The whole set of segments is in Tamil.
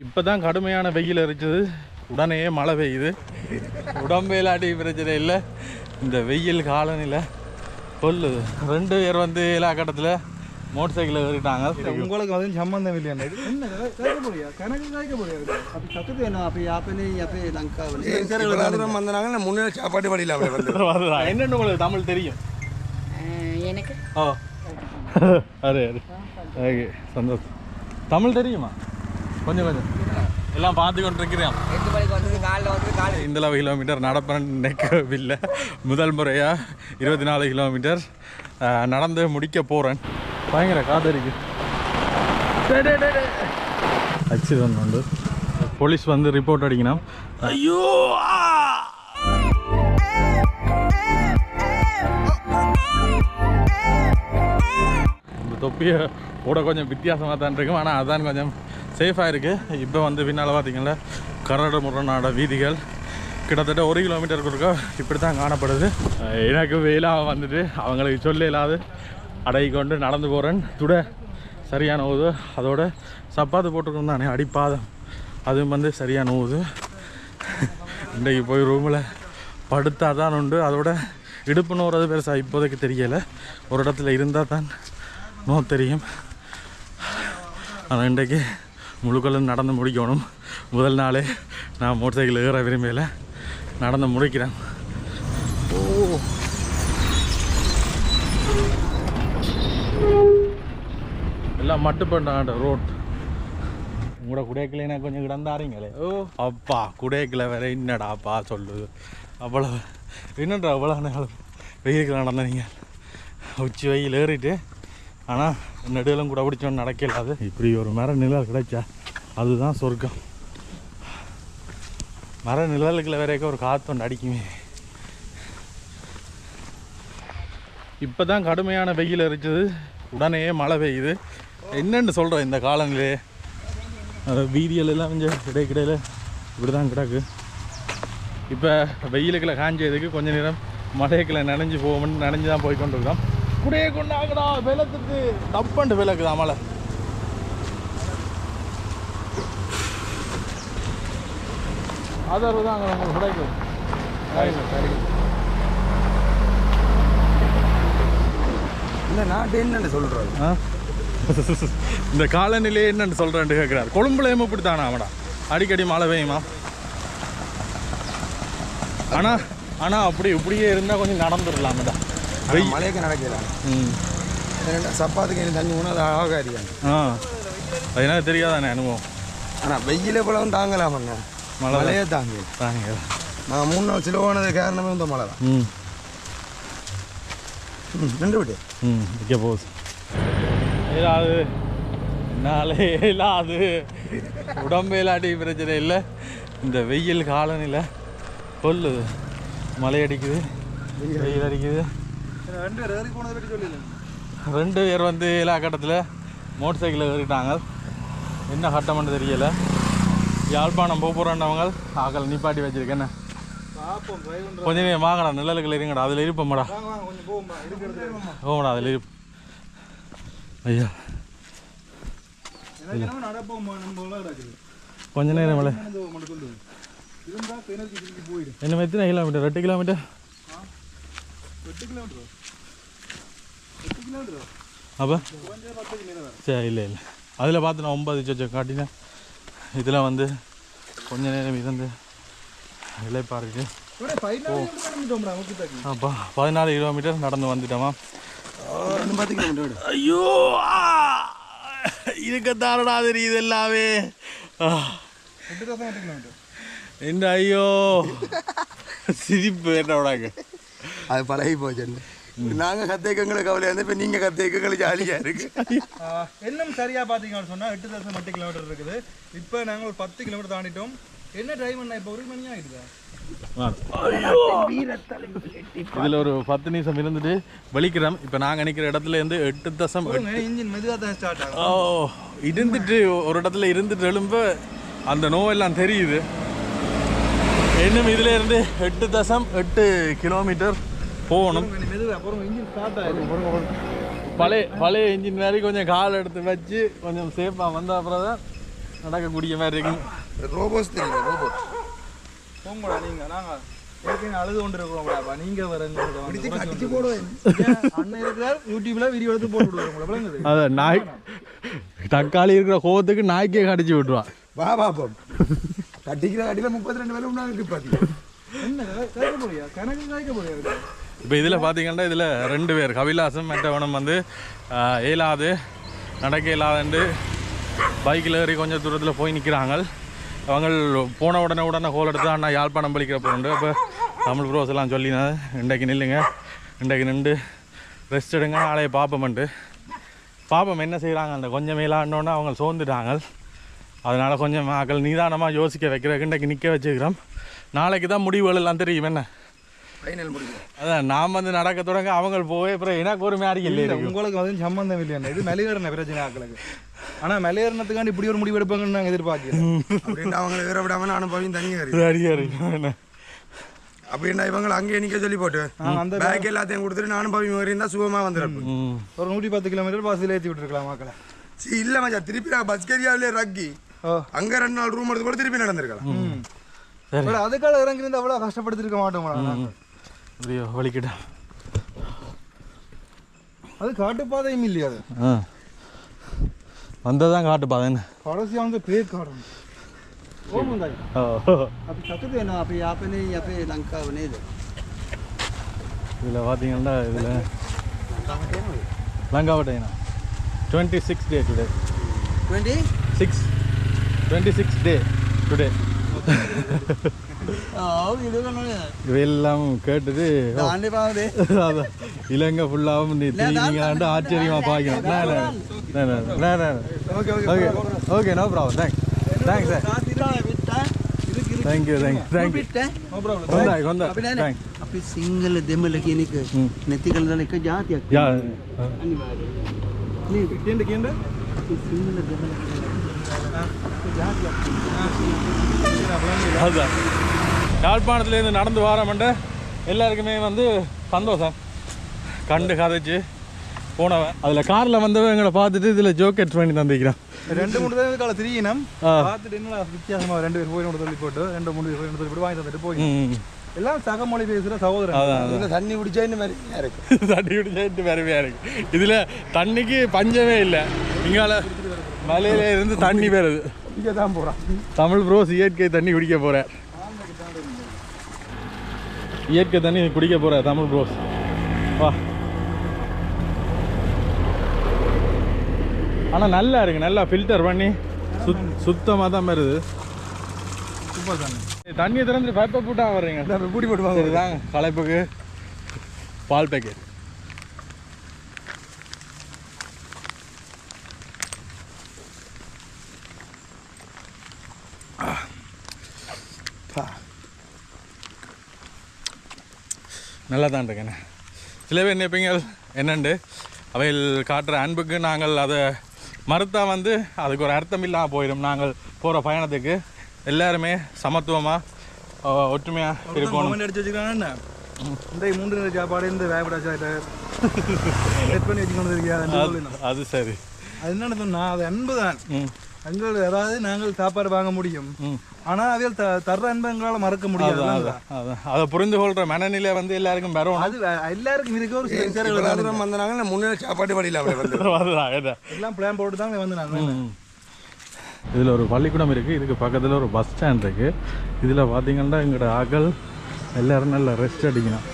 இப்போ தான் கடுமையான வெயில் அரிச்சது உடனே மழை பெய்யுது. உடம்பு இல்லாட்டி பிரச்சனை இல்லை. இந்த வெயில் காலநிலை கொல்லுது ரெண்டு பேர் வந்து எல்லா கட்டத்தில் மோட்டர் சைக்கிள் ஏறிட்டாங்க. உங்களுக்கு அதுவும் சம்மந்தம் இல்லையா? என்ன முடியாது அப்படி கத்துக்கு வேணும் அப்படி யாப்பனே அப்படி லங்கா முன்னே சாப்பாடு படியில் அப்படி வந்து என்னென்னு உங்களுக்கு தமிழ் தெரியும். எனக்கு? ஓ அரே அரே. ஓகே சந்தோஷம். தமிழ் தெரியுமா? கொஞ்சம் கொஞ்சம். எல்லாம் பார்த்து கொண்டிருக்கிறேன். எட்டு மணிக்கு வந்தது காலைல வந்து காலை இந்த அளவு கிலோமீட்டர் நடப்பேன் நினைக்கவில்லை முதல் முறையாக இருபத்தி நாலு கிலோமீட்டர் நடந்து முடிக்க போகிறேன் பயங்கர காதலிக்கு ஆக்சிடென்ட் உண்டு. போலீஸ் வந்து ரிப்போர்ட் அடிக்கணும். ஐயோ இந்த தொப்பியை கூட கொஞ்சம் வித்தியாசமாக தான் இருக்கும். ஆனால் அதான் கொஞ்சம் சேஃபாக இருக்குது இப்போ வந்து பின்னால் பார்த்தீங்களா கரடு முரணாட வீதிகள். கிட்டத்தட்ட ஒரு கிலோமீட்டருக்கு இருக்கா இப்படி தான் காணப்படுது. எனக்கு வெயிலாக வந்துட்டு அவங்களுக்கு சொல்ல இல்லாது அடகி கொண்டு நடந்து போகிறேன் துட சரியான ஊது. அதோட சப்பாத்து போட்டுருக்கோம் தானே அடிப்பாதம். அதுவும் வந்து சரியான ஊது. இன்றைக்கு போய் ரூமில் படுத்தா தான் உண்டு. அதோட இடுப்பு நோறது பெருசாக இப்போதைக்கு தெரியலை. ஒரு இடத்துல இருந்தால் தான் நோ தெரியும் ஆனால் இன்றைக்கு முழுக்களும் நடந்து முடிக்கணும். முதல் நாளே நான் மோட்டர் சைக்கிள் ஏற விரும்பல. நடந்து முடிக்கிறேன். ஓ. எல்லாம் மட்டுப்பட்டாண்ட ரோட். உங்களோட குடையக்கில் எனக்கு கொஞ்சம் கிடந்தாரீங்களே. ஓ. அப்பா குடையக்கில் வேற என்னடாப்பா சொல்லுது அவ்வளோ என்னடா அவ்வளோ நேரம் வெயிலுக்கு நடந்த நீங்கள் உச்சி வெயில் ஏறிட்டு ஆனால் நடுவிலும் கூட பிடிச்சோன்னு நடக்கல அது. இப்படி ஒரு மர நிழல் கிடைச்சா அதுதான் சொர்க்கம். மர நிழலுக்குள்ள வரைக்கும் ஒரு காற்று ஒன்று அடிக்குமே. இப்போ தான் கடுமையான வெயில் எரிச்சது. உடனே மழை பெய்யுது. என்னன்னு சொல்கிறேன் இந்த காலநிலையே அது வீதிகள் எல்லாம் கொஞ்சம் இடைக்கிடையில் இப்படி தான் கிடக்கு. இப்போ வெயிலுக்குள்ள காஞ்சதுக்கு கொஞ்ச நேரம் மழைக்குள்ள நனைஞ்சு போவோம்னு நனைஞ்சு தான் போய் கொண்டு இருக்கோம் குடையே கொண்டாங்கடா வெள்ளத்துக்கு டப்பண்டு விளக்குதா மழை. ஆதரவு தான் அங்கே உங்களுக்கு கிடைக்கும். இந்த நாட்டு என்னன்னு சொல்கிறாரு ஆ? இந்த காலநிலை என்னன்னு சொல்கிறேன்ட்டு கேட்குறாரு கொழும்புலையும் இப்படி தானா அவடா அடிக்கடி மழை பெய்யுமா? ஆனால் ஆனால் அப்படி இப்படியே இருந்தால் கொஞ்சம் நடந்துடலாமடா மழைக்கு நடக்கலாம் ம். சப்பாத்துக்கு தண்ணி ஊனா அது ஆகாதியாங்க ஆ. அது என்ன தெரியாதானே அனுபவம்? ஆனால் வெயிலே போல தாங்கலாம் பண்ண மழை மழையே தாங்க தாங்க நான் மூணு நாள் சிலவானது காரணமே இந்த மழை தான். ம். ம் நின்று விட்டு ம் விற்க போகுது இல்லாது. என்னாலே இல்லாது. உடம்பு இல்லாட்டி பிரச்சனை இல்லை. இந்த வெயில் காலநிலை கொல்லுது மழை அடிக்குது. வெயில் அடிக்குது. ரெண்டு பேர் ஏறி போனதை பற்றி சொல்லல ரெண்டு பேர் வந்து எல்லா கட்டத்தில் மோட்டர் சைக்கிளில் ஏறிட்டாங்க. என்ன கட்டம்னு தெரியல. யாழ்ப்பாணம் போக போகிறோன்னவங்க ஆக்கள் நிப்பாட்டி வச்சிருக்கேன் பார்ப்போம் ட்ரை பண்ணுறோம் கொஞ்ச நேரம் வாங்கடா நிழலுக்குள்ள இருங்கடா அதில் இருப்போம்டா. கொஞ்சம் ஓமடா அதில் இருப்பு ஐயா. இருக்குது கொஞ்ச நேரம் என்ன எத்தனை கிலோமீட்டர் எட்டு கிலோமீட்டர் எட்டு கிலோமீட்டர் எட்டு கிலோமீட்டர் அப்போ சரி இல்லை இல்லை அதில் பார்த்து நான் ஒன்பது சொச்ச காட்டினேன் இதில் வந்து கொஞ்ச நேரம் இருந்து இலைப்பாருக்கு அப்பா பதினாலு கிலோமீட்டர் நடந்து வந்துட்டோமா ஐயோ இருக்கத்தானடா தெரியுது எல்லாமே என்ன ஐயோ சிரிப்பு என்னோடாங்க அது பழகி போச்சு நாங்கள் கத்தேக்கங்களை கவலையாக இருந்தால் இப்போ நீங்கள் கத்தேக்கங்களை ஜாலியாக இருக்கு. இன்னும் சரியா பார்த்தீங்கன்னு சொன்னா எட்டு தசம் எட்டு கிலோமீட்டர் இருக்குது. இப்போ நாங்கள் ஒரு பத்து கிலோமீட்டர் தாண்டிட்டோம். என்ன டைம் பண்ண இப்போ ஒரு மணி ஆகிடுதா இதில் ஒரு பத்து நிமிஷம் இருந்துட்டு வெளிக்கிறோம் இப்போ நாங்கள் நிற்கிற இடத்துல இருந்து எட்டு தசம் இன்ஜின் மெதுவாக தான் ஸ்டார்ட் ஆகும். ஓ இருந்துட்டு ஒரு இடத்துல இருந்துட்டு எழும்ப அந்த நோவெல்லாம் தெரியுது. இன்னும் இதுல இருந்து எட்டு தசம் எட்டு கிலோமீட்டர் போகணும். பழைய பழைய இன்ஜின் மாதிரி கொஞ்சம் கால் எடுத்து வச்சு கொஞ்சம் சேஃபாக வந்த அப்புறம் தான் நடக்கக்கூடிய மாதிரி இருக்கு. ரோபோஸ் தெரியுங்க ரோபோட் போங்கடா நீங்க நாங்க ஏற்கனவே அழுது கொண்டு இருக்கிறோம்டாப்பா நீங்க வர கடிச்சு போடுவேன். அண்ணன் இருக்கிறார் யூடியூப்ல வீடியோ எடுத்து போட்டு விடுவோம் விளங்குது. அதான் நாய் தக்காளி இருக்கிற கோவத்துக்கு நாய்க்கே கடிச்சு விட்டுருவான். வா பாப்போம் கட்டிக்கிற கட்டில முப்பத்தி ரெண்டு வேலை உண்டாங்க பாத்தீங்க என்ன கேட்க போறியா? கணக்கு கேட்க இப்போ இதில் பார்த்தீங்கன்னா இதில் ரெண்டு பேர் கவிலாசம் மற்றவனும் வந்து இயலாது நடக்க இயலாதுண்டு பைக்கில் ஏறி கொஞ்சம் தூரத்தில் போய் நிற்கிறாங்க அவங்க போன உடனே உடனே கோல் எடுத்து அண்ணா யாழ்ப்பாணம் பலிக்கிற போண்டு அப்போ தமிழ் ப்ரோஸ் எல்லாம் சொல்லினது இன்றைக்கு நில்லுங்க. இன்றைக்கு நின்று ரெஸ்ட் எடுங்க. நாளைய பார்ப்போம்ட்டு பாப்போம் என்ன செய்கிறாங்க அந்த கொஞ்சம் மேலாண்டோன்னே அவங்க சோர்ந்துட்டாங்க அதனால் கொஞ்சம் மக்கள் நிதானமாக யோசிக்க வைக்கிறதுக்கு நிற்க வச்சுக்கிறோம். நாளைக்கு தான் முடிவுகள் எல்லாம் தெரியும் என்ன? அதான் நாம் வந்து நடக்க தொடங்க அவங்க போய் அப்புறம் எனக்கு ஒரு மாதிரி இல்லை உங்களுக்கு அது சம்பந்தம் இல்லையா இது மலையேறின பிரச்சனை ஆக்களுக்கு. ஆனா மலையேறினத்துக்காண்டி இப்படி ஒரு முடிவு எடுப்பாங்கன்னு நாங்க எதிர்பார்க்கல. அப்படின்ட்டு அவங்களை வேற விடாம நானும் பவியும் தனியாக இருக்கு. சரியா இருக்கு என்ன? அப்படின்னா இவங்களை அங்கேயே நிக்க சொல்லி போட்டு. அந்த பேக் எல்லாத்தையும் கொடுத்துட்டு நானும் பவியும் வரையும் இருந்தா சுகமா வந்துடும் ம். ஒரு நூற்றி பத்து கிலோமீட்டர் பஸ்ஸில் ஏற்றி விட்டுருக்கலாம் மக்களை சரி இல்ல மச்சா திருப்பி நான் பஸ் கேரியாவிலே ரக்கி அங்க ரெண்டு நாள் ரூம் எடுத்து கூட திருப்பி நடந்திருக்கலாம். அதுக்காக இறங்கிருந்து அவ்வளவு கஷ்டப்படுத்திருக்க மாட்டோம் அப்படியோ வலிக்கிட்டா அது காட்டுப்பாதையும் இல்லையா அது. வந்ததான் காட்டுப்பாதைன்னு கடைசி அவங்க பேர் காடும் ஓ. முந்தாய் அப்படி சத்து அப்போ லங்காவனே இதில் பார்த்தீங்கன்னா இதில் லங்காவட்டைனா. Twenty six day today twenty six டே டுடே ආව ඉඩගන්න இவையெல்லாம் கேட்டுட்டு ஓ, දාන්න පාවදේ அதான் இலங்கை ஃபுல்லாகவும் நீ திரும்பிங்களான்ட்டு ஆச்சரியமாக பார்க்கணும் நே, நே, நே, நே, நே, நே, நே. Okay okay okay okay no problem thanks thanks sir thank you thank you thank you no problem கொந்தாய் கொந்தா අපි නෑ தேங்க்ஸ் අපි සිංහල දෙමල කියන එක නැති කළදල එක ජාතියක් யா අනිවාර්යයෙන් නේද கேண்டு கேண்டு අපි සිංහල දෙමල அதுதான் யாழ்ப்பாணத்துலேருந்து நடந்து வாரமண்ட எல்லாருக்குமே வந்து சந்தோஷம். கண்டு கதைச்சு போனவன். அதில் காரில் வந்தவன் எங்களை பார்த்துட்டு இதில் ஜோக்கெட் பண்ணி தந்திக்கிறான் ரெண்டு மூணு தடவை கால திரியணும் ஆ. பார்த்துட்டு என்ன வித்தியாசமா ரெண்டு பேர் போய் சொல்லி போட்டு ரெண்டு மூணு பேர் போய் சொல்லி போட்டு வாங்கி தந்துட்டு போய். எல்லாம் சக மொழி பேசுற சகோதரன். தண்ணி குடிச்சா இந்த மாதிரி இருக்கு. தண்ணி குடிச்சிட்டு வேறவையாக இருக்கு. இதில் தண்ணிக்கு பஞ்சமே இல்லை. இங்கால மலையில இருந்து தண்ணி பெறுது இங்கே தான் போகிறான் தமிழ் ப்ரோஸ் இயற்கை தண்ணி குடிக்க போகிறேன் இயற்கை தண்ணி குடிக்க போகிறேன் தமிழ் ப்ரோஸ் வா. ஆனால் நல்லா இருக்கு நல்லா ஃபில்டர் பண்ணி சுத் சுத்தமாக தான் வருது. சூப்பர் தானே தண்ணியை திறந்து பைப்பை போட்டா வர்றீங்க பூடி போட்டு வாங்க களைப்புக்கு பால் பேக்கெட் நல்லா தான் இருக்கேண்ணே சில பேர் நினைப்பீங்க என்னண்டு? அவையில் காட்டுற அன்புக்கு நாங்கள் அதை மறுத்தா வந்து அதுக்கு ஒரு அர்த்தம் இல்லாமல் போயிடும். நாங்கள் போகிற பயணத்துக்கு எல்லாருமே சமத்துவமாக ஒற்றுமையாக இருக்கணும் வச்சுக்கிறாங்க என்ன? இந்த மூன்று சாப்பாடு இந்த வேகப்படா சாப்பிட்ட செட் பண்ணி வச்சுக்கொண்டு இருக்கியா அது- சரி. அது என்னன்னு சொன்னா அது அன்பு தான் எங்கள் அதாவது நாங்கள் சாப்பாடு வாங்க முடியும். ம். ஆனா அவையில் த தர்ற அன்பை எங்களால் மறக்க முடியாது. அதான், அதான், அதான். அதை புரிந்து கொள்கிற மனநிலை வந்து எல்லாருக்கும் வரணும். அது எல்லாருக்கும் இருக்க ஒரு வந்தாங்க முன்னே சாப்பாட்டு வழியில். எல்லாம் பிளான் போட்டு தான் வந்து நாங்கள் இதில் ஒரு பள்ளிக்கூடம் இருக்குது இதுக்கு பக்கத்தில் ஒரு பஸ் ஸ்டாண்ட் இருக்குது இதில் பார்த்தீங்கன்னா எங்களோட ஆக்கள் எல்லாரும் நல்லா ரெஸ்ட் அடிக்கணும்.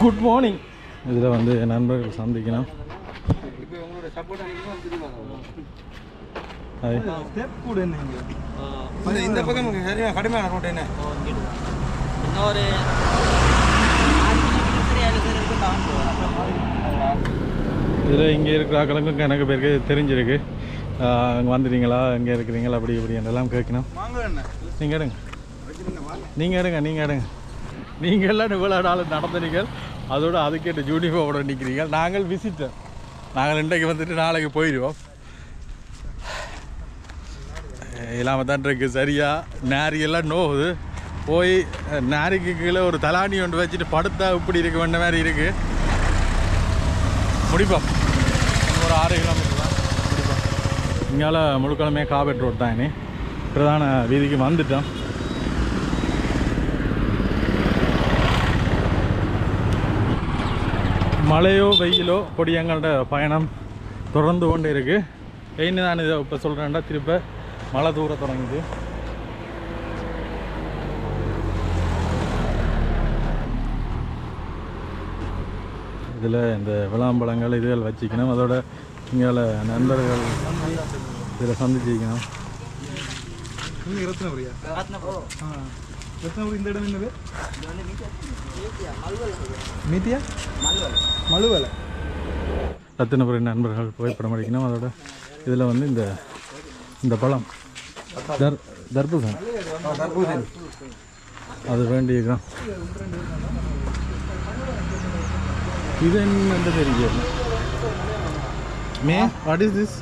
குட் மார்னிங் இதில் வந்து என் நண்பர்கள் சந்திக்கணும் ஹாய் ஸ்டெப் கூட என்ன இங்க? இந்த இந்த பக்கம் சரியா கடுமையான ரோட் என்ன இன்னொரு இதில் இங்கே இருக்கிற ஆக்களுக்கும் எனக்கு பேருக்கு தெரிஞ்சிருக்கு அங்கே வந்துட்டீங்களா இங்கே இருக்கிறீங்களா அப்படி இப்படி என்றெல்லாம் கேட்கணும் நீங்கள் எடுங்க நீங்கள் எடுங்க நீங்கள் எடுங்க நீங்கள் எல்லாம் இவ்வளோ நாள் நடந்தீர்கள் அதோட அதுக்கேட்ட யூனிஃபார்மோட நிற்கிறீங்க நாங்கள் விசிட்டர் நாங்கள் இன்றைக்கு வந்துட்டு நாளைக்கு போயிடுவோம். இல்லாமல் தான் இருக்கு சரியாக நாரி எல்லாம் நோகுது போய் அஹ், நாரிக்கு கீழே ஒரு தலாணி ஒன்று வச்சுட்டு படுத்தா இப்படி இருக்க வேண்ட மாதிரி இருக்குது முடிப்போம். ஒரு ஆறு கிலோமீட்டர் தான். முடிப்போம். இங்கால முழுக்கிழமையே காபெட் ரோட் தான் இனி. பிரதான வீதிக்கு வந்துட்டோம். மழையோ வெயிலோ பொடியங்களோட பயணம் தொடர்ந்து கொண்டே இருக்கு என்ன நான் இதை. இப்போ சொல்கிறேன்டா திருப்ப மழை தூர தொடங்குது. இதில் இந்த விளாம்பழங்கள் இதுகள் வச்சுக்கணும். அதோட இங்கால நண்பர்கள் இதில் சந்திச்சிக்கணும். ரத்னபுரி இந்த இடம் என்னது? மீத்தியா மலுவலை ரத்தினபுரி நண்பர்கள் புகைப்படம் அடிக்கணும் அதோட இதில் வந்து இந்த இந்த பழம். தர் தர்பூசணி. அது வேண்டியிருக்கோம் இது என்ன தெரியல மே வாட் இஸ் திஸ்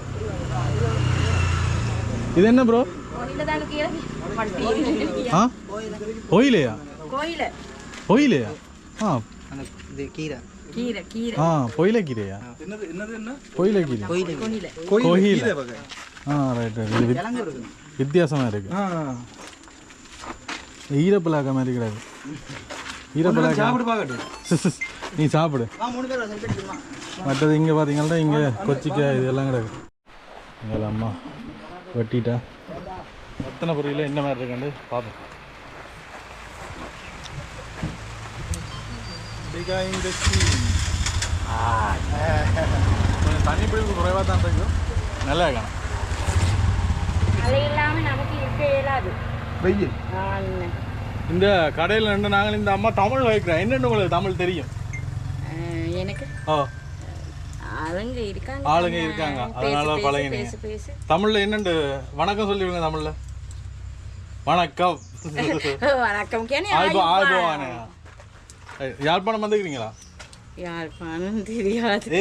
இது என்ன ப்ரோ ஆ கீரை கீரை கீரை ஆ பொயிலை கீரையா என்னது என்னது என்ன பொயிலை கீரை கோயிலை கோயில கோயில் கோயில். கீரை வகை ஆ ரைட் வித்- வித்தியாசமா இருக்கு ஆ ஈரப்பலாக்க மாதிரி கிடையாது ஈரப்பலாக்க நீ சாப்பிடு மற்றது இங்கே பார்த்தீங்கன்னா இங்கே கொச்சிக்காய் இதெல்லாம் கிடக்கு இங்கே அம்மா வெட்டிட்டா எத்தனை பொருளில் என்ன மாதிரி இருக்காண்டு பார்ப்போம். கொஞ்சம் தண்ணி பிடிப்பு குறைவாக தான் இருக்கும் நல்லா இருக்கணும். அது இல்லாம நமக்கு இருக்க இயலாது. வெயில். இந்த கடையில் நின்று நாங்கள் இந்த அம்மா தமிழ் வைக்கிறோம் என்னென்னு உங்களுக்கு தமிழ் தெரியும்? எனக்கு? ஓ ஆளுங்க இருக்காங்க. ஆளுங்க இருக்காங்க. அதனால பேசு, பழகினீங்க. தமிழில் என்னண்டு வணக்கம் சொல்லிவிடுங்க தமிழில்? வணக்கம். வணக்கம் யாழ்ப்பாணம் வந்துக்கிறீங்களா? யாழ்ப்பாணம் தெரியாது.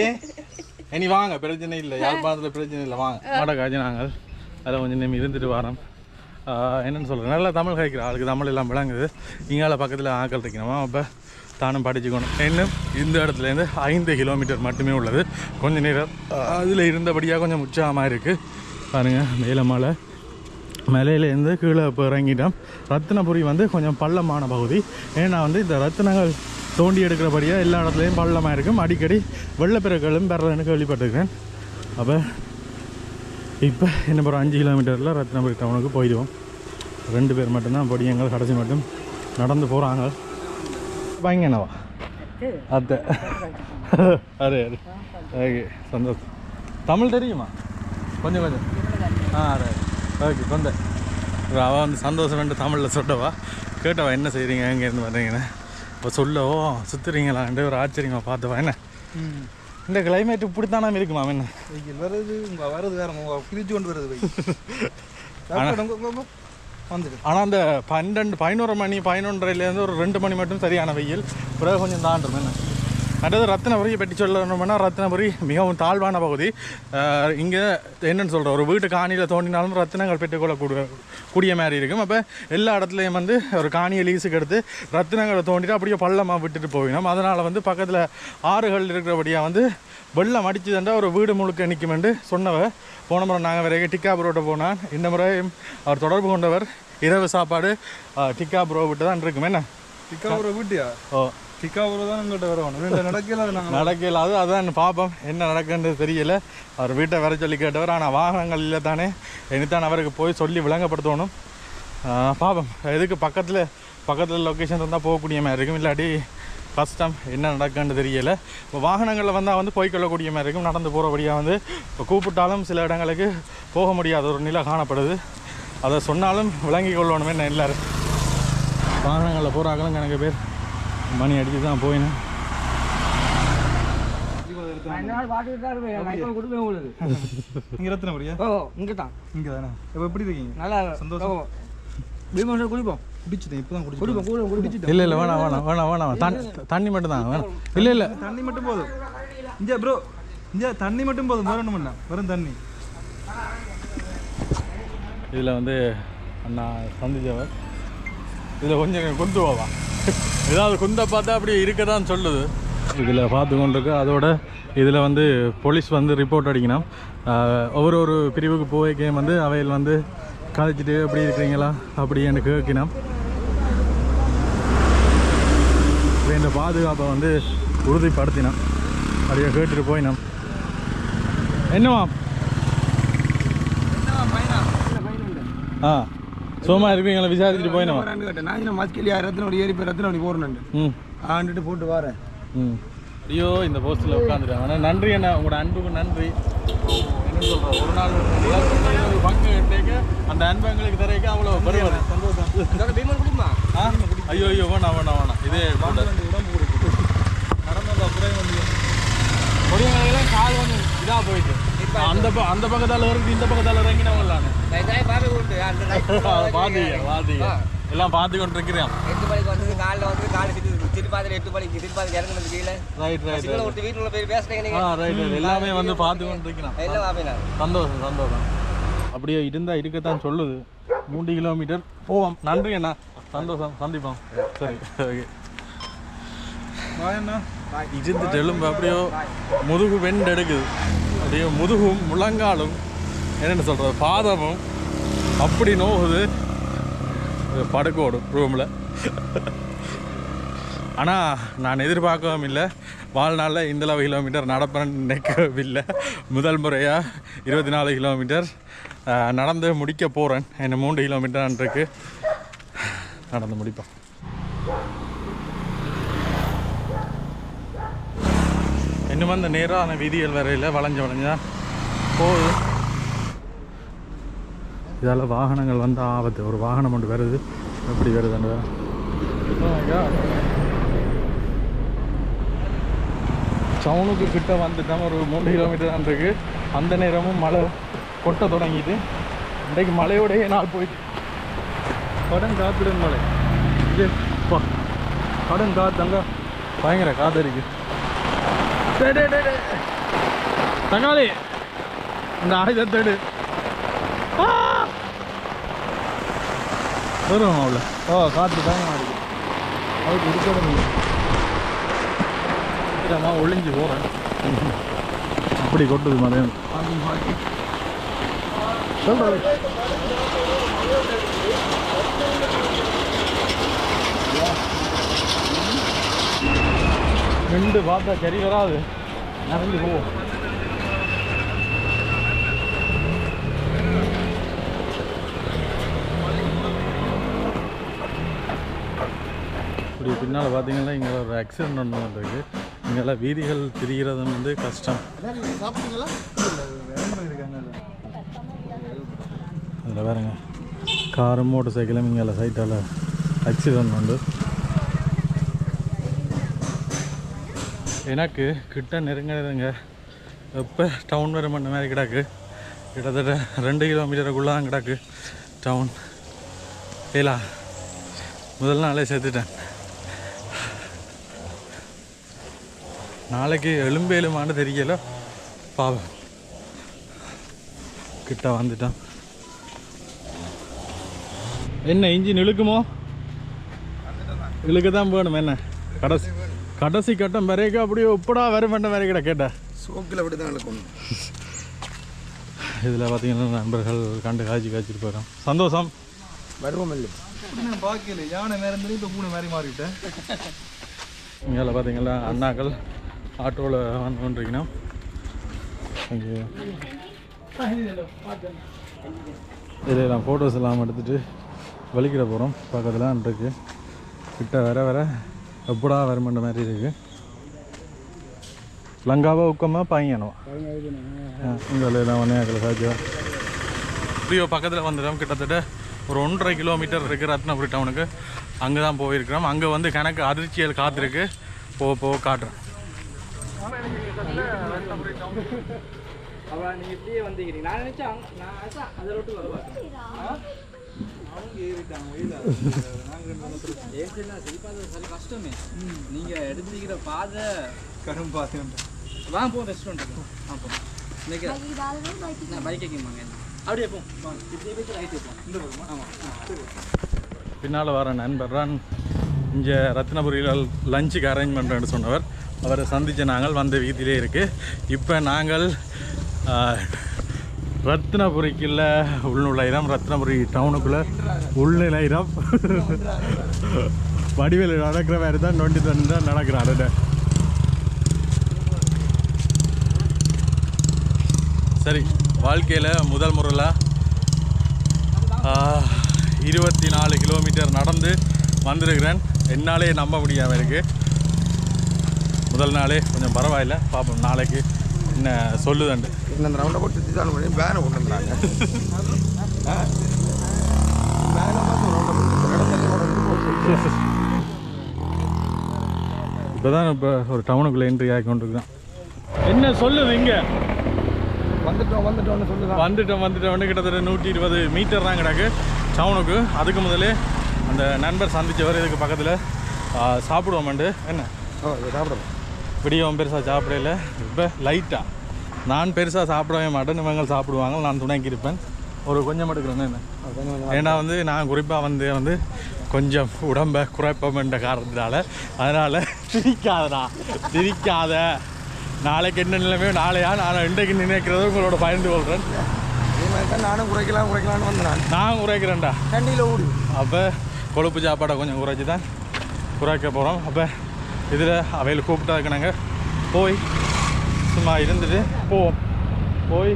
இனி வாங்க பிரச்சனை இல்லை. யாழ்ப்பாணத்தில் பிரச்சனை இல்லை. வாங்க. மாடக்காஜி நாங்கள் அதில் கொஞ்சம் நேரம் இருந்துட்டு வரோம். என்னன்னு சொல்கிறேன் நல்லா தமிழ் கேட்குற ஆளுக்கு தமிழ் எல்லாம் விளங்குது. இங்கால பக்கத்தில் ஆக்கள் இருக்கணுமா? அப்போ தானும் படிச்சுக்கணும். இன்னும் இந்த இடத்துலேருந்து ஐந்து கிலோமீட்டர் மட்டுமே உள்ளது. கொஞ்ச நேரம் அதில் இருந்தபடியாக கொஞ்சம் உற்சாகமாக இருக்குது பாருங்கள் மேலே மலை. மலையிலேருந்து கீழே இப்போ இறங்கிட்டோம். ரத்தினபுரி வந்து கொஞ்சம் பள்ளமான பகுதி. ஏன்னா வந்து இந்த ரத்தினங்கள் தோண்டி எடுக்கிறபடியாக எல்லா இடத்துலையும் பள்ளமாக இருக்கும். அடிக்கடி வெள்ளப்பெருக்களும் பெறலன்னு கேள்விப்பட்டிருக்கேன் அப்போ இப்போ என்ன ஒரு அஞ்சு கிலோமீட்டரில் ரத்னபுரி டவுனுக்கு போயிடுவோம். ரெண்டு பேர் மட்டும்தான் பொடியங்கள் கடைசி மட்டும் நடந்து போகிறாங்க வாங்கினவா? அத்தை. Array array. ஓகே சந்தோஷம். தமிழ் தெரியுமா? கொஞ்சம் கொஞ்சம். ஆ அரே. ஓகே வந்தேன் அவள் வந்து சந்தோஷம் ரெண்டு தமிழில் சொல்லவா? கேட்டவா என்ன செய்கிறீங்க எங்கேருந்து வர்றீங்கன்னு? இப்போ சொல்லவோ சுற்றுறீங்களான்ட்டு ஒரு ஆச்சரியமாக பார்த்தவா என்ன? இந்த கிளைமேட் இப்படித்தானே இருக்குமா என்ன? வெயில் வருது வருது வேற பிரிச்சு கொண்டு வருது ஆனால் அந்த பன்னெண்டு பதினோரு மணி பதினொன்றரைலேருந்து ஒரு ரெண்டு மணி மட்டும் சரியான வெயில். பிறகு கொஞ்சம் தாண்டும் என்ன? அடுத்தது ரத்தினபுரியை பற்றி சொல்லணும்னா ரத்தினபுரி மிகவும் தாழ்வான பகுதி. இங்கே என்னன்னு சொல்கிறோம் ஒரு வீட்டு காணியில் தோண்டினாலும் ரத்தினங்கள் பெற்றுக்கொள்ளக்கூடிய கூடிய மாதிரி இருக்கும். அப்போ எல்லா இடத்துலையும் வந்து ஒரு காணியை லீஸுக்கு எடுத்து ரத்தினங்களை தோண்டிட்டு அப்படியே பள்ளமாக விட்டுட்டு போயிடும். அதனால் வந்து பக்கத்தில் ஆறுகள் இருக்கிறபடியாக வந்து வெள்ளம் அடிச்சுதுண்டா ஒரு வீடு முழுக்க நிற்குமென்று சொன்னவ போன முறை நாங்கள் வரைக்கும் டிக்கா ப்ரோட்ட போனால் இந்த முறை அவர் தொடர்பு கொண்டவர். இரவு சாப்பாடு ஆ, டிக்கா ப்ரோ விட்டு தான் இருக்கும். என்ன? டிக்காபுரம் வீட்டியா? ஓ. டிக்காபுரம் தான் உங்கள்கிட்ட வரணும் ரெண்டு நடக்கல நாங்கள் நடக்கல அது அதான் பார்ப்போம் என்ன நடக்குன்றது தெரியல. அவர் வீட்டை வர சொல்லி கேட்டவர் ஆனால் வாகனங்கள் இல்லை தானே. இனித்தான் அவருக்கு போய் சொல்லி விளங்கப்படுத்தணும். ஆ, பார்ப்போம் எதுக்கு பக்கத்தில் பக்கத்தில் லொக்கேஷன் இருந்தால் போகக்கூடிய மாதிரி இருக்கும். இல்லாட்டி கஷ்டம் என்ன நடக்குன்னு தெரியல. இப்போ வாகனங்களில் வந்தால் வந்து போய்க்கொள்ளக்கூடிய மாதிரி இருக்கும். நடந்து போகிறபடியாக வந்து இப்போ கூப்பிட்டாலும் சில இடங்களுக்கு போக முடியாத ஒரு நிலை காணப்படுது. அதை சொன்னாலும் விளங்கி கொள்ளணுமே என்ன எல்லாரும். வாகனங்களில் போகிறாங்களும் கணக்கு பேர் மணி அடிச்சு தான் போயினேன். தண்ணி தண்ணி மட்டும் தான் வேணாம். இல்லை இல்லை. தண்ணி மட்டும் போதும். இங்க ப்ரோ இங்க தண்ணி மட்டும் போதும். வேற ஒன்றும் வெறும் தண்ணி. இதில் வந்து அண்ணா சந்திச்சவர் இதில் கொஞ்சம் குந்து போவான் ஏதாவது குந்த பார்த்தா அப்படி இருக்க தான் சொல்லுது. இதில் பார்த்து கொண்டிருக்கு அதோட இதில் வந்து போலீஸ் வந்து ரிப்போர்ட் அடிக்கணும். ஒவ்வொரு ஒரு பிரிவுக்கு போய்க்கே வந்து அவையில் வந்து கதைச்சிட்டு எப்படி இருக்கிறீங்களா? அப்படி எனக்கு கேட்கணும் இந்த பாதுகாப்பை வந்து உறுதிப்படுத்தினோம். அப்படியே கேட்டுட்டு போயினோம். என்னவா ஆ. சும்மா இருப்பீங்களா விசாரிச்சுட்டு போயினோம் நான் மஸ்கிலி ரத்தினோட ஏறி போய் ரத்தினோட போறேன் ம். ஆண்டுட்டு போட்டு வரேன். ம். ஐயோ இந்த போஸ்ட்டில் உட்காந்துட்டேன் ஆனால் நன்றி அண்ணா உங்களோட அன்புக்கு நன்றி. என்ன சொல்கிறேன் ஒரு நாள் ஒரு ஒரு பங்கு எடுக்க அந்த அன்பு எங்களுக்கு தரைக்க அவ்வளோ பருவது சந்தோஷம். ஆ? ஐயோ ஐயோ வேணாம் இதே நடந்தது அப்புறம் வந்து முடியங்களெல்லாம் கால் வந்து இதாக போயிட்டு. அந்த அந்த பக்கத்தால் இறங்கி இந்த பக்கத்தால் இறங்கினவங்களானு பாத்தீங்க பாத்தீங்க எல்லாம் பார்த்து கொண்டு இருக்கிறேன் எட்டு மணிக்கு வந்தது காலைல வந்து காலை திருப்பி பார்த்துட்டு எட்டு மணிக்கு திருப்பி பார்த்து இறங்குனது கீழே. ரைட் ரைட் ஒரு வீட்டுல போய் பேசுறீங்க நீங்க? ஆ ரைட் ரைட் எல்லாமே வந்து பார்த்து கொண்டு இருக்கிறேன் எல்லாம் வாப்பினா சந்தோஷம் சந்தோஷம். அப்படியே இருந்தா இருக்கத்தான் சொல்லுது. மூன்று கிலோமீட்டர். போவோம். நன்றி அண்ணா. சந்தோஷம். சந்திப்போம். சரி ஓகே. இருந்துட்டு எலும்பு அப்படியோ முதுகு வெண்டு எடுக்குது அப்படியே முதுகும் முழங்காலும் என்னென்ன சொல்கிறது பாதமும் அப்படி நோகுது. படுக்கோடும் ரூமில். ஆனால் நான் எதிர்பார்க்கவும் இல்லை. வாழ்நாளில் இந்த அளவு கிலோமீட்டர் நடப்பேன்னு நினைக்கவும் இல்லை முதல் முறையாக இருபத்தி நாலு கிலோமீட்டர் நடந்து முடிக்க போகிறேன் என்ன மூன்று கிலோமீட்டர் இருக்கு. நடந்து முடிப்பேன் இன்னும் அந்த நேரான வீதிகள் வரையில் வளைஞ்சு வளைஞ்சா போகுது இதால் வாகனங்கள் வந்து ஆபத்து ஒரு வாகனம் ஒன்று வருது எப்படி வருதுன்னு டவுனுக்கு கிட்ட வந்துட்டோம் ஒரு மூணு கிலோமீட்டர் தான் இருக்கு அந்த நேரமும் மழை கொட்ட தொடங்கிது இன்றைக்கு மழையோடையே நாள் போயிட்டு கடன் காத்துடன் மழை இது கடன் காத்தங்க பயங்கர காத்தடிக்கு தங்காளி இந்த ஆயுதத்தை எடு ஆ! வரும் அவ்வளோ ஓ காற்று பயங்கரமாக இருக்கு அதுக்கு இருக்கணும் நான் ஒளிஞ்சு போகிறேன் அப்படி கொட்டுது மதியம் சொல்கிறேன் ரெண்டு பார்த்தா சரி வராது. நடந்து போவோம் இப்படி பின்னால் பார்த்தீங்கன்னா இங்கே ஒரு ஆக்சிடென்ட் ஒன்று வந்திருக்கு இங்கெல்லாம் வீதிகள் திரிகிறது வந்து கஷ்டம். அதில் வேறுங்க காரும் மோட்டர் சைக்கிளும் இங்கே சைட்டால் ஆக்சிடென்ட் உண்டு. எனக்கு கிட்ட நெருங்கினதுங்க. எப்போ டவுன் வர பண்ண மாதிரி கிடக்கு. கிட்டத்தட்ட ரெண்டு கிலோமீட்டருக்குள்ளே தான் கிடக்கு டவுன் ஏலா முதல் நாளே சேர்த்துட்டேன் நாளைக்கு எலும்பு எலுமான்னு தெரியல. பாவம். கிட்ட வந்துட்டான். என்ன இன்ஜின் இழுக்குமோ இழுக்க தான் போகணும் என்ன? கடைசி. கடைசி கட்டம் வரைக்கும் அப்படியே உப்படா வரும் பண்ண மாதிரி கிட்ட? கேட்டேன் சோக்கில் அப்படி தான் இழுக்கணும் இதில் பார்த்தீங்கன்னா நண்பர்கள் கண்டு காய்ச்சி காய்ச்சிட்டு போகிறோம் சந்தோஷம். வருவோம் இல்லை நான் பார்க்கல யானை இருந்து இப்போ பூனை மாதிரி மாறிவிட்டேன் இங்கே பார்த்தீங்களா அண்ணாக்கள் ஆட்டோவில் வந்து இங்கே. இதில் நான் ஃபோட்டோஸ் எல்லாம் எடுத்துகிட்டு வலிக்கிற போகிறோம் பக்கத்தில் இருக்கு. கிட்ட வர வர எப்படா வரமன்ற மாதிரி இருக்கு. லங்காவா உக்கமா இங்கே தான் ஒன்றையாக்கில் சாத்தியா ரியோ பக்கத்தில் வந்துடும் கிட்டத்தட்ட ஒரு ஒன்றரை கிலோமீட்டர் இருக்குது ரத்னபுரி டவுனுக்கு அங்கே தான் போயிருக்கிறோம். அங்கே வந்து கணக்கு அதிர்ச்சியல் காத்திருக்கு. போக போக காட்டுறேன் அவ நீங்க இப்படியே வந்தீங்க. நான் நினைச்சேன் நான் அதை விட்டு வருவேன் சரி கஷ்டமே நீங்க எடுத்துக்கிற பாதை கரும் பார்த்தேன் வா போ ரெஸ்டாரண்ட் ஆ இன்னைக்கு பைக் வைக்கமாங்க அப்படியே போ இப்படியே போய் ரைட்டு போ இந்த பக்கமா ஆமாம் பின்னால் வர நண்பர் தான் இங்கே ரத்னபுரியில் லஞ்சுக்கு அரேஞ்ச் பண்ணுறேன்னு சொன்னவர். அவரை சந்தித்த நாங்கள் வந்த வீதியிலே இருக்குது இப்போ நாங்கள் ரத்னபுரிக்குள்ள உள்நுழையிடம் ரத்னபுரி டவுனுக்குள்ளே உள்நிலையிடம் வடிவில் நடக்கிற மாதிரி தான் நொண்டி தண்ணி தான் நடக்கிறான் சரி வாழ்க்கையில் முதல் முறையில் இருபத்தி நாலு கிலோமீட்டர் நடந்து வந்திருக்கிறேன். என்னாலே நம்ப முடியாமல் இருக்குது முதல் நாளே கொஞ்சம் பரவாயில்ல. பார்ப்போம் நாளைக்கு என்ன சொல்லுதண்டு? இந்த ரவுண்டை போட்டு சுற்றி தான் பண்ணி வேனை கொண்டு போட்டு இப்போ தான் இப்போ ஒரு டவுனுக்குள்ளே என்ட்ரி ஆகி கொண்டிருக்கிறோம் என்ன சொல்லுது இங்கே? வந்துட்டோம் வந்துட்டோம்னு சொல்லுதான் வந்துட்டோம் வந்துட்டோம். கிட்டத்தட்ட நூற்றி இருபது மீட்டர் தான் கிடக்கு. டவுனுக்கு அதுக்கு முதலே அந்த நண்பர் சந்திச்சவர் இதுக்கு பக்கத்தில். சாப்பிடுவோம்ண்டு என்ன? ஓ இதை விடியவும் பெருசாக சாப்பிடல. இப்போ லைட்டாக நான் பெருசாக சாப்பிடவே மாட்டேன். இவங்க சாப்பிடுவாங்க. நான் துணைக்கு இருப்பேன். ஒரு கொஞ்சம் எடுக்கிறேன் என்ன? ஏன்னா வந்து நான் குறிப்பாக வந்து வந்து கொஞ்சம் உடம்பை குறைப்போம்ன்ற காரணத்தினால அதனால் திரிக்காதடா திரிக்காத நாளைக்கு என்ன நிலைமையோ நாளையா? நான் இன்றைக்கு நினைக்கிறத உங்களோட பகிர்ந்து கொள்கிறேன் நானும் குறைக்கலாம் குறைக்கலாம்னு வந்தேன் நான். நான் குறைக்கிறேன்டா. தண்ணியில் ஓடி. அப்போ கொழுப்பு சாப்பாடை கொஞ்சம் குறைச்சி தான் குறைக்க போகிறோம் அப்போ இதில் அவையில் கூப்பிட்டாக்க நாங்கள் போய் சும்மா இருந்துட்டு போவோம் போய்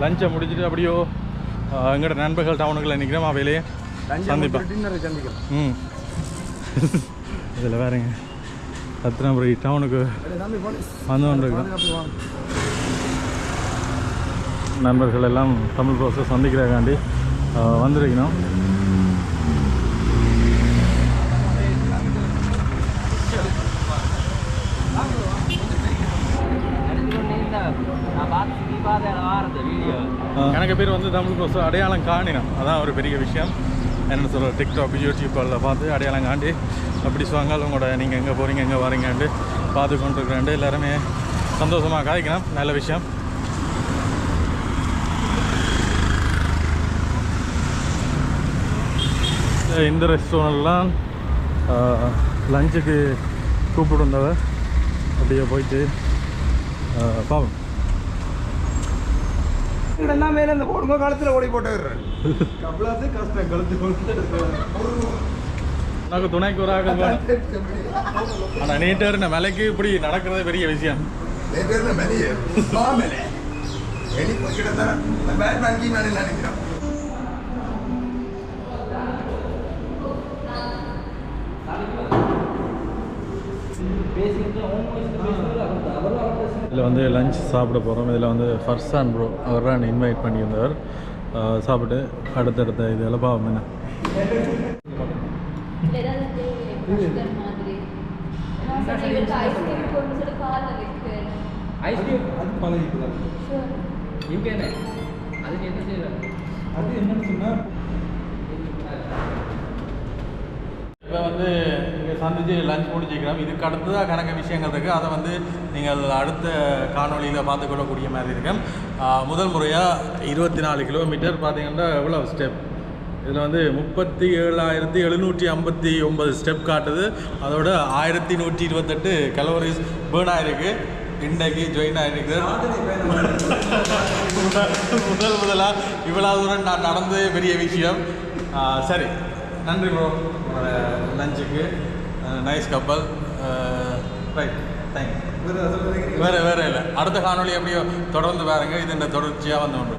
லஞ்சை முடிச்சுட்டு அப்படியோ எங்களோட நண்பர்கள் டவுனுக்குள்ள நிற்கிறோம் அவையிலேயே சந்திப்பேன் ம். இதில் வேறுங்க. ரத்னபுரி டவுனுக்கு வந்து வாங்க. நண்பர்கள் எல்லாம் தமிழ் ப்ரோஸை சந்திக்கிறக்காண்டி வந்திருக்கணும் நான் எனக்கு பேர் வந்து தமிழ் ப்ரோஸ் அடையாளம் காணினோம். அதான் ஒரு பெரிய விஷயம். என்ன சொல்கிற டிக்டாக் யூடியூப்பில் பார்த்து அடையாளம் காண்டி அப்படி சொல்லுவாங்க உங்களோட நீங்கள் எங்கே போகிறீங்க எங்கே வரீங்கன்ட்டு பார்த்து கொண்டிருக்கிறேன் எல்லாருமே சந்தோஷமாக காய்க்கணும். நல்ல விஷயம். இந்த ரெஸ்டாரண்ட்லாம் லஞ்சுக்கு கூப்பிடுந்தவர். அப்படியே போயிட்டு பாவம் எல்லாம் மேலே இந்த போடுங்க காலத்தில் ஓடி போட்டு விடுறேன் கப்பலாத்து கஷ்டம் கழுத்து నాకు துணைக்கு ஒரு வேணும். ஆனால் இந்த மலைக்கு இப்படி நடக்கிறதே பெரிய விஷயம். நேற்று மெலிய கிட்டத்தட்ட பேட்மேன் இதில் வந்து லஞ்ச் சாப்பிட போகிறோம் இதில் வந்து ஃபர்சான் ப்ரோ அவர் தான் இன்வைட் பண்ணியிருந்தவர் சாப்பிட்டு அடுத்தடுத்த என்ன? ஐஸ்கிரீம். அது பழகிக்கலாம் இங்கே என்ன? அதுக்கு என்ன செய்யலாம் அது என்னன்னு சொன்னா இப்போ வந்து நீங்கள் சந்திச்சு லஞ்ச் முடிஞ்சிக்கிறோம் இதுக்கு அடுத்ததாக கணக்க விஷயங்கள் இருக்குது அதை வந்து நீங்கள் அடுத்த காணொளியில் பார்த்துக்கொள்ளக்கூடிய மாதிரி இருக்கும் முதல் முறையாக இருபத்தி நாலு கிலோமீட்டர் பார்த்தீங்கன்னா எவ்வளோ ஸ்டெப் இதில் வந்து முப்பத்தி ஏழாயிரத்தி எழுநூற்றி ஐம்பத்தி ஒம்பது ஸ்டெப் காட்டுது. அதோட ஆயிரத்தி நூற்றி இருபத்தெட்டு கலோரிஸ் பேர்ன் ஆயிருக்கு. இன்றைக்கு ஜாயின் ஆகிருக்கு முதல் முதலாக இவ்வளோ தூரம் நான் நடந்ததே பெரிய விஷயம். சரி. நன்றி ப்ரோ லஞ்சுக்கு நைஸ் கப்பல் ரைட் தேங்க்யூ வேறு வேறு இல்லை. அடுத்த காணொளி எப்படியோ தொடர்ந்து பாருங்க. இது இந்த தொடர்ச்சியாக வந்து